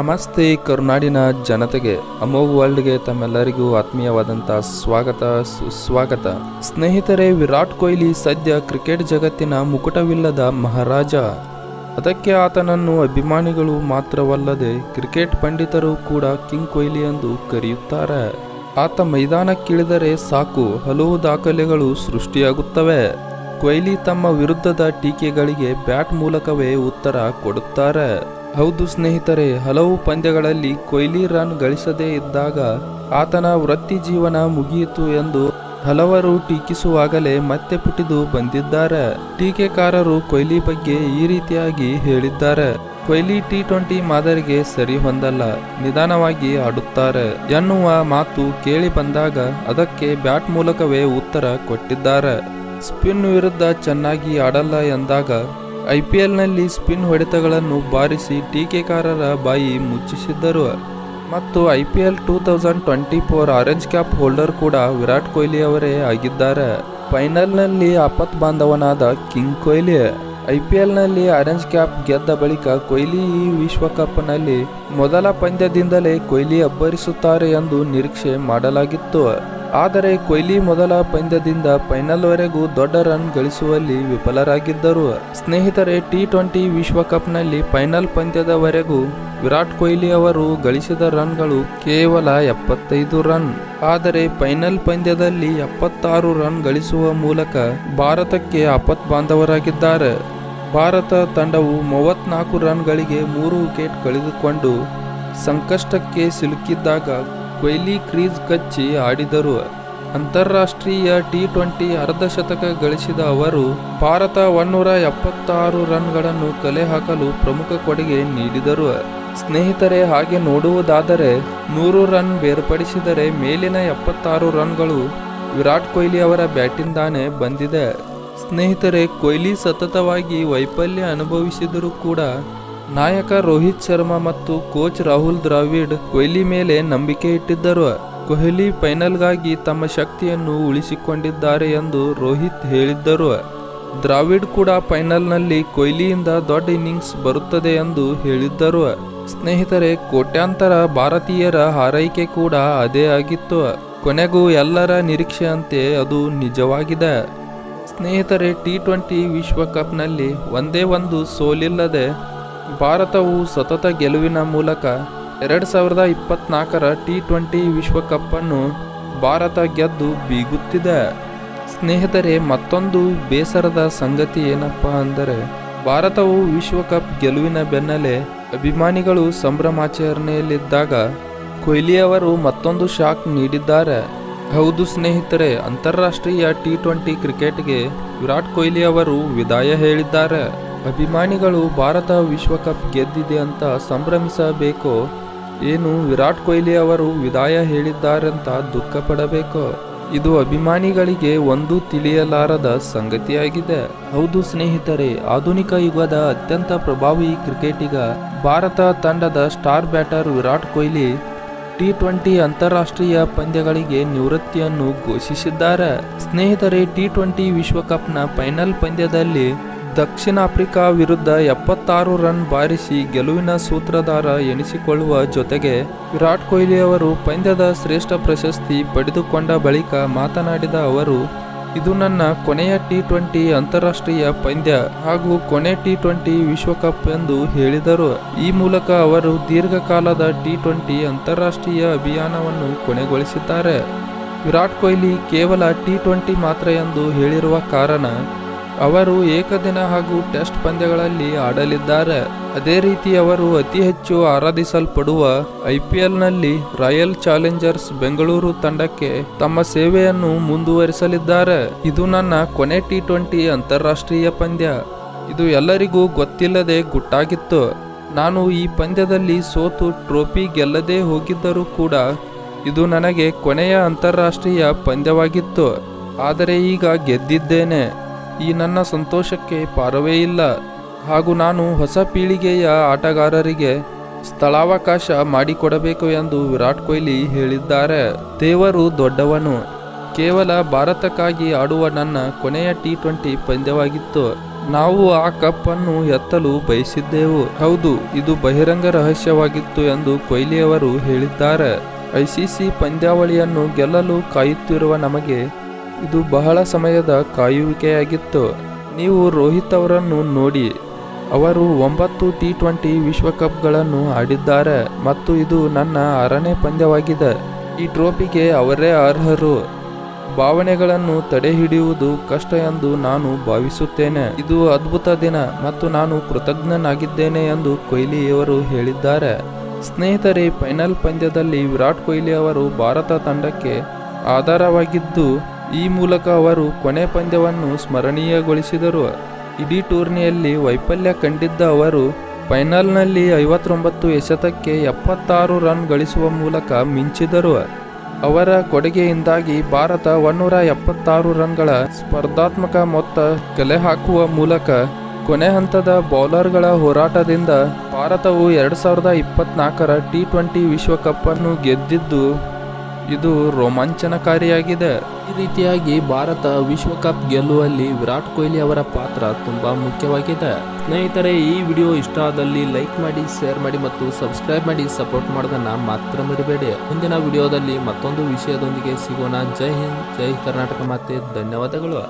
ನಮಸ್ತೆ ಕರುನಾಡಿನ ಜನತೆಗೆ. ಅಮೋಘ್ ವರ್ಲ್ಡ್ಗೆ ತಮ್ಮೆಲ್ಲರಿಗೂ ಆತ್ಮೀಯವಾದಂಥ ಸ್ವಾಗತ, ಸುಸ್ವಾಗತ. ಸ್ನೇಹಿತರೆ, ವಿರಾಟ್ ಕೊಹ್ಲಿ ಸದ್ಯ ಕ್ರಿಕೆಟ್ ಜಗತ್ತಿನ ಮುಕುಟವಿಲ್ಲದ ಮಹಾರಾಜ. ಅದಕ್ಕೆ ಆತನನ್ನು ಅಭಿಮಾನಿಗಳು ಮಾತ್ರವಲ್ಲದೆ ಕ್ರಿಕೆಟ್ ಪಂಡಿತರು ಕೂಡ ಕಿಂಗ್ ಕೊಹ್ಲಿ ಎಂದು ಕರೆಯುತ್ತಾರೆ. ಆತ ಮೈದಾನಕ್ಕಿಳಿದರೆ ಸಾಕು, ಹಲವು ದಾಖಲೆಗಳು ಸೃಷ್ಟಿಯಾಗುತ್ತವೆ. ಕೊಹ್ಲಿ ತಮ್ಮ ವಿರುದ್ಧದ ಟೀಕೆಗಳಿಗೆ ಬ್ಯಾಟ್ ಮೂಲಕವೇ ಉತ್ತರ ಕೊಡುತ್ತಾರೆ. ಹೌದು ಸ್ನೇಹಿತರೆ, ಹಲವು ಪಂದ್ಯಗಳಲ್ಲಿ ಕೊಹ್ಲಿ ರನ್ ಗಳಿಸದೇ ಇದ್ದಾಗ ಆತನ ವೃತ್ತಿ ಜೀವನ ಮುಗಿಯಿತು ಎಂದು ಹಲವರು ಟೀಕಿಸುವಾಗಲೇ ಮತ್ತೆ ಪುಟಿದು ಬಂದಿದ್ದಾರೆ. ಟೀಕೆಕಾರರು ಕೊಹ್ಲಿ ಬಗ್ಗೆ ಈ ರೀತಿಯಾಗಿ ಹೇಳಿದ್ದಾರೆ. ಕೊಹ್ಲಿ ಟಿ ಟ್ವೆಂಟಿ ಮಾದರಿಗೆ ಸರಿ ಹೊಂದಲ್ಲ, ನಿಧಾನವಾಗಿ ಆಡುತ್ತಾರೆ ಎನ್ನುವ ಮಾತು ಕೇಳಿ ಬಂದಾಗ ಅದಕ್ಕೆ ಬ್ಯಾಟ್ ಮೂಲಕವೇ ಉತ್ತರ ಕೊಟ್ಟಿದ್ದಾರೆ. ಸ್ಪಿನ್ ವಿರುದ್ಧ ಚೆನ್ನಾಗಿ ಆಡಲ್ಲ ಎಂದಾಗ ಐಪಿಎಲ್ನಲ್ಲಿ ಸ್ಪಿನ್ ಹೊಡೆತಗಳನ್ನು ಬಾರಿಸಿ ಟೀಕೆಕಾರರ ಬಾಯಿ ಮುಚ್ಚಿಸಿದ್ದರು. ಮತ್ತು I P L two thousand twenty four orange cap holder ಕೂಡ ವಿರಾಟ್ ಕೊಹ್ಲಿ ಅವರೇ ಆಗಿದ್ದಾರೆ. ಫೈನಲ್ನಲ್ಲಿ ಅಪತ್ ಬಾಂಧವನಾದ ಕಿಂಗ್ ಕೊಹ್ಲಿ ಐ ಪಿ ಎಲ್ನಲ್ಲಿ ಆರೆಂಜ್ ಕ್ಯಾಪ್ ಗೆದ್ದ ಬಳಿಕ ಕೊಹ್ಲಿ ಈ ವಿಶ್ವಕಪ್ನಲ್ಲಿ ಮೊದಲ ಪಂದ್ಯದಿಂದಲೇ ಕೊಹ್ಲಿ ಅಬ್ಬರಿಸುತ್ತಾರೆ ಎಂದು ನಿರೀಕ್ಷೆ ಮಾಡಲಾಗಿತ್ತು. ಆದರೆ ಕೊಹ್ಲಿ ಮೊದಲ ಪಂದ್ಯದಿಂದ ಫೈನಲ್ವರೆಗೂ ದೊಡ್ಡ ರನ್ ಗಳಿಸುವಲ್ಲಿ ವಿಫಲರಾಗಿದ್ದರು. ಸ್ನೇಹಿತರೆ ಟಿ ಟ್ವೆಂಟಿ ವಿಶ್ವಕಪ್ನಲ್ಲಿ ಫೈನಲ್ ಪಂದ್ಯದವರೆಗೂ ವಿರಾಟ್ ಕೊಹ್ಲಿ ಅವರು ಗಳಿಸಿದ ರನ್ಗಳು ಕೇವಲ ಎಪ್ಪತ್ತೈದು ರನ್. ಆದರೆ ಫೈನಲ್ ಪಂದ್ಯದಲ್ಲಿ ಎಪ್ಪತ್ತಾರು ರನ್ ಗಳಿಸುವ ಮೂಲಕ ಭಾರತಕ್ಕೆ ಅಪತ್ ಬಾಂಧವರಾಗಿದ್ದಾರೆ ಭಾರತ ತಂಡವು ಮೂವತ್ನಾಲ್ಕು ರನ್ಗಳಿಗೆ ಮೂರು ವಿಕೆಟ್ ಕಳೆದುಕೊಂಡು ಸಂಕಷ್ಟಕ್ಕೆ ಸಿಲುಕಿದ್ದಾಗ ಕೊಹ್ಲಿ ಕ್ರೀಸ್ ಕಚ್ಚಿ ಆಡಿದರು. ಅಂತಾರಾಷ್ಟ್ರೀಯ ಟಿ ಟ್ವೆಂಟಿ ಅರ್ಧ ಶತಕ ಗಳಿಸಿದ ಅವರು, ಭಾರತ ಒನ್ನೂರ ಎಪ್ಪತ್ತಾರು ರನ್ಗಳನ್ನು ಕಲೆ ಹಾಕಲು ಪ್ರಮುಖ ಕೊಡುಗೆ ನೀಡಿದರು. ಸ್ನೇಹಿತರೆ, ಹಾಗೆ ನೋಡುವುದಾದರೆ, ನೂರು ರನ್ ಬೇರ್ಪಡಿಸಿದರೆ ಮೇಲಿನ ಎಪ್ಪತ್ತಾರು ರನ್ಗಳು ವಿರಾಟ್ ಕೊಹ್ಲಿ ಅವರ ಬ್ಯಾಟಿಂದಾನೆ ಬಂದಿದೆ. ಸ್ನೇಹಿತರೆ, ಕೊಹ್ಲಿ ಸತತವಾಗಿ ವೈಫಲ್ಯ ಅನುಭವಿಸಿದರೂ ಕೂಡ ನಾಯಕ ರೋಹಿತ್ ಶರ್ಮಾ ಮತ್ತು ಕೋಚ್ ರಾಹುಲ್ ದ್ರಾವಿಡ್ ಕೊಹ್ಲಿ ಮೇಲೆ ನಂಬಿಕೆ ಇಟ್ಟಿದ್ದರು. ಕೊಹ್ಲಿ ಫೈನಲ್ಗಾಗಿ ತಮ್ಮ ಶಕ್ತಿಯನ್ನು ಉಳಿಸಿಕೊಂಡಿದ್ದಾರೆ ಎಂದು ರೋಹಿತ್ ಹೇಳಿದ್ದರು. ದ್ರಾವಿಡ್ ಕೂಡ ಫೈನಲ್ನಲ್ಲಿ ಕೊಹ್ಲಿಯಿಂದ ದೊಡ್ಡ ಇನ್ನಿಂಗ್ಸ್ ಬರುತ್ತದೆ ಎಂದು ಹೇಳಿದ್ದರು. ಸ್ನೇಹಿತರೆ, ಕೋಟ್ಯಾಂತರ ಭಾರತೀಯರ ಹಾರೈಕೆ ಕೂಡ ಅದೇ ಆಗಿತ್ತು. ಕೊನೆಗೂ ಎಲ್ಲರ ನಿರೀಕ್ಷೆಯಂತೆ ಅದು ನಿಜವಾಗಿದೆ. ಸ್ನೇಹಿತರೆ, ಟಿ ಟ್ವೆಂಟಿ ವಿಶ್ವಕಪ್ನಲ್ಲಿ ಒಂದೇ ಒಂದು ಸೋಲಿಲ್ಲದೆ ಭಾರತವು ಸತತ ಗೆಲುವಿನ ಮೂಲಕ ಎರಡು ಸಾವಿರದ ಇಪ್ಪತ್ನಾಲ್ಕರ ಟಿ ಟ್ವೆಂಟಿ ವಿಶ್ವಕಪ್ಪನ್ನು ಭಾರತ ಗೆದ್ದು ಬೀಗುತ್ತಿದೆ. ಸ್ನೇಹಿತರೆ, ಮತ್ತೊಂದು ಬೇಸರದ ಸಂಗತಿ ಏನಪ್ಪ ಅಂದರೆ, ಭಾರತವು ವಿಶ್ವಕಪ್ ಗೆಲುವಿನ ಬೆನ್ನಲ್ಲೇ ಅಭಿಮಾನಿಗಳು ಸಂಭ್ರಮಾಚರಣೆಯಲ್ಲಿದ್ದಾಗ ಕೊಹ್ಲಿ ಅವರು ಮತ್ತೊಂದು ಶಾಕ್ ನೀಡಿದ್ದಾರೆ. ಹೌದು ಸ್ನೇಹಿತರೆ, ಅಂತಾರಾಷ್ಟ್ರೀಯ ಟಿ ಟ್ವೆಂಟಿ ಕ್ರಿಕೆಟ್ಗೆ ವಿರಾಟ್ ಕೊಹ್ಲಿ ಅವರು ವಿದಾಯ ಹೇಳಿದ್ದಾರೆ. ಅಭಿಮಾನಿಗಳು ಭಾರತ ವಿಶ್ವಕಪ್ ಗೆದ್ದಿದೆ ಅಂತ ಸಂಭ್ರಮಿಸಬೇಕೋ? ಏನು ವಿರಾಟ್ ಕೊಹ್ಲಿ ಅವರು ವಿದಾಯ ಹೇಳಿದ್ದಾರಂತ ದುಃಖ ಪಡಬೇಕೋ ಇದು ಅಭಿಮಾನಿಗಳಿಗೆ ಒಂದು ತಿಳಿಯಲಾರದ ಸಂಗತಿಯಾಗಿದೆ. ಹೌದು ಸ್ನೇಹಿತರೆ, ಆಧುನಿಕ ಯುಗದ ಅತ್ಯಂತ ಪ್ರಭಾವಿ ಕ್ರಿಕೆಟಿಗ, ಭಾರತ ತಂಡದ star batter Virat Kohli T twenty ಅಂತಾರಾಷ್ಟ್ರೀಯ ಪಂದ್ಯಗಳಿಗೆ ನಿವೃತ್ತಿಯನ್ನು ಘೋಷಿಸಿದ್ದಾರೆ. ಸ್ನೇಹಿತರೆ ಟಿ ಟ್ವೆಂಟಿ ವಿಶ್ವಕಪ್ನ ಫೈನಲ್ ಪಂದ್ಯದಲ್ಲಿ ದಕ್ಷಿಣ ಆಫ್ರಿಕಾ ವಿರುದ್ಧ ಎಪ್ಪತ್ತಾರು ರನ್ ಬಾರಿಸಿ ಗೆಲುವಿನ ಸೂತ್ರಧಾರ ಎನಿಸಿಕೊಳ್ಳುವ ಜೊತೆಗೆ ವಿರಾಟ್ ಕೊಹ್ಲಿ ಅವರು ಪಂದ್ಯದ ಶ್ರೇಷ್ಠ ಪ್ರಶಸ್ತಿ ಪಡೆದುಕೊಂಡ ಬಳಿಕ ಮಾತನಾಡಿದ ಅವರು, ಇದು ನನ್ನ ಕೊನೆಯ ಟಿ ಟ್ವೆಂಟಿ ಅಂತಾರಾಷ್ಟ್ರೀಯ ಪಂದ್ಯ ಹಾಗೂ ಕೊನೆ ಟಿ ಟ್ವೆಂಟಿ ವಿಶ್ವಕಪ್ ಎಂದು ಹೇಳಿದರು. ಈ ಮೂಲಕ ಅವರು ದೀರ್ಘಕಾಲದ ಟಿ ಟ್ವೆಂಟಿ ಅಂತಾರಾಷ್ಟ್ರೀಯ ಅಭಿಯಾನವನ್ನು ಕೊನೆಗೊಳಿಸಿದ್ದಾರೆ. ವಿರಾಟ್ ಕೊಹ್ಲಿ ಕೇವಲ ಟಿ ಟ್ವೆಂಟಿ ಮಾತ್ರ ಎಂದು ಹೇಳಿರುವ ಕಾರಣ ಅವರು ಏಕದಿನ ಹಾಗೂ ಟೆಸ್ಟ್ ಪಂದ್ಯಗಳಲ್ಲಿ ಆಡಲಿದ್ದಾರೆ. ಅದೇ ರೀತಿ ಅವರು ಅತಿ ಹೆಚ್ಚು ಆರಾಧಿಸಲ್ಪಡುವ ಐಪಿಎಲ್ನಲ್ಲಿ ರಾಯಲ್ ಚಾಲೆಂಜರ್ಸ್ ಬೆಂಗಳೂರು ತಂಡಕ್ಕೆ ತಮ್ಮ ಸೇವೆಯನ್ನು ಮುಂದುವರಿಸಲಿದ್ದಾರೆ. ಇದು ನನ್ನ ಕೊನೆ ಟಿ ಟ್ವೆಂಟಿ ಅಂತಾರಾಷ್ಟ್ರೀಯ ಪಂದ್ಯ. ಇದು ಎಲ್ಲರಿಗೂ ಗೊತ್ತಿಲ್ಲದೆ ಗುಟ್ಟಾಗಿತ್ತು. ನಾನು ಈ ಪಂದ್ಯದಲ್ಲಿ ಸೋತು ಟ್ರೋಫಿ ಗೆಲ್ಲದೆ ಹೋಗಿದ್ದರೂ ಕೂಡ ಇದು ನನಗೆ ಕೊನೆಯ ಅಂತಾರಾಷ್ಟ್ರೀಯ ಪಂದ್ಯವಾಗಿತ್ತು. ಆದರೆ ಈಗ ಗೆದ್ದಿದ್ದೇನೆ. ಈ ನನ್ನ ಸಂತೋಷಕ್ಕೆ ಪಾರವೇ ಇಲ್ಲ. ಹಾಗೂ ನಾನು ಹೊಸ ಪೀಳಿಗೆಯ ಆಟಗಾರರಿಗೆ ಸ್ಥಳಾವಕಾಶ ಮಾಡಿಕೊಡಬೇಕು ಎಂದು ವಿರಾಟ್ ಕೊಹ್ಲಿ ಹೇಳಿದ್ದಾರೆ. ದೇವರು ದೊಡ್ಡವನು. ಕೇವಲ ಭಾರತಕ್ಕಾಗಿ ಆಡುವ ನನ್ನ ಕೊನೆಯ ಟಿ ಟ್ವೆಂಟಿ ಪಂದ್ಯವಾಗಿತ್ತು. ನಾವು ಆ ಕಪ್ ಅನ್ನು ಎತ್ತಲು ಬಯಸಿದ್ದೆವು. ಹೌದು, ಇದು ಬಹಿರಂಗ ರಹಸ್ಯವಾಗಿತ್ತು ಎಂದು ಕೊಹ್ಲಿ ಅವರು ಹೇಳಿದ್ದಾರೆ. ಐಸಿಸಿ ಪಂದ್ಯಾವಳಿಯನ್ನು ಗೆಲ್ಲಲು ಕಾಯುತ್ತಿರುವ ನಮಗೆ ಇದು ಬಹಳ ಸಮಯದ ಕಾಯುವಿಕೆಯಾಗಿತ್ತು. ನೀವು ರೋಹಿತ್ ಅವರನ್ನು ನೋಡಿ, ಅವರು ಒಂಬತ್ತು ಟಿ ಟ್ವೆಂಟಿ ವಿಶ್ವಕಪ್ಗಳನ್ನು ಆಡಿದ್ದಾರೆ ಮತ್ತು ಇದು ನನ್ನ ಆರನೇ ಪಂದ್ಯವಾಗಿದೆ. ಈ ಟ್ರೋಫಿಗೆ ಅವರೇ ಅರ್ಹರು. ಭಾವನೆಗಳನ್ನು ತಡೆಹಿಡಿಯುವುದು ಕಷ್ಟ ಎಂದು ನಾನು ಭಾವಿಸುತ್ತೇನೆ. ಇದು ಅದ್ಭುತ ದಿನ ಮತ್ತು ನಾನು ಕೃತಜ್ಞನಾಗಿದ್ದೇನೆ ಎಂದು ಕೊಹ್ಲಿಯವರು ಹೇಳಿದ್ದಾರೆ. ಸ್ನೇಹಿತರೆ, ಫೈನಲ್ ಪಂದ್ಯದಲ್ಲಿ ವಿರಾಟ್ ಕೊಹ್ಲಿ ಅವರು ಭಾರತ ತಂಡಕ್ಕೆ ಆಧಾರವಾಗಿದ್ದು ಈ ಮೂಲಕ ಅವರು ಕೊನೆ ಪಂದ್ಯವನ್ನು ಸ್ಮರಣೀಯಗೊಳಿಸಿದರು. ಇಡೀ ಟೂರ್ನಿಯಲ್ಲಿ ವೈಫಲ್ಯ ಕಂಡಿದ್ದ ಅವರು, ಫೈನಲ್ನಲ್ಲಿ ಐವತ್ತೊಂಬತ್ತು ಎಸೆತಕ್ಕೆ ಎಪ್ಪತ್ತಾರು ರನ್ ಗಳಿಸುವ ಮೂಲಕ ಮಿಂಚಿದರು. ಅವರ ಕೊಡುಗೆಯಿಂದಾಗಿ ಭಾರತ ಒನ್ನೂರ ಎಪ್ಪತ್ತಾರು ರನ್ಗಳ ಸ್ಪರ್ಧಾತ್ಮಕ ಮೊತ್ತ ಕಲೆ ಹಾಕುವ ಮೂಲಕ ಕೊನೆ ಹಂತದ ಬೌಲರ್ಗಳ ಹೋರಾಟದಿಂದ ಭಾರತವು ಎರಡು ಸಾವಿರದ ಇಪ್ಪತ್ನಾಲ್ಕರ ಟಿ ಟ್ವೆಂಟಿ ವಿಶ್ವಕಪ್ ಅನ್ನು ಗೆದ್ದಿದ್ದು ಇದು ರೋಮಾಂಚನಕಾರಿಯಾಗಿದೆ. ಈ ರೀತಿಯಾಗಿ ಭಾರತ ವಿಶ್ವಕಪ್ ಗೆಲ್ಲುವಲ್ಲಿ ವಿರಾಟ್ ಕೊಹ್ಲಿ ಅವರ ಪಾತ್ರ ತುಂಬಾ ಮುಖ್ಯವಾಗಿದೆ. ಸ್ನೇಹಿತರೆ, ಈ ವಿಡಿಯೋ ಇಷ್ಟ ಆದಲ್ಲಿ ಲೈಕ್ ಮಾಡಿ, ಶೇರ್ ಮಾಡಿ ಮತ್ತು ಸಬ್ಸ್ಕ್ರೈಬ್ ಮಾಡಿ ಸಪೋರ್ಟ್ ಮಾಡೋದನ್ನ ಮಾತ್ರ ಮರಿಬೇಡಿ. ಮುಂದಿನ ವಿಡಿಯೋದಲ್ಲಿ ಮತ್ತೊಂದು ವಿಷಯದೊಂದಿಗೆ ಸಿಗೋಣ. ಜೈ ಹಿಂದ್, ಜೈ ಕರ್ನಾಟಕ ಮಾತೆ. ಧನ್ಯವಾದಗಳು.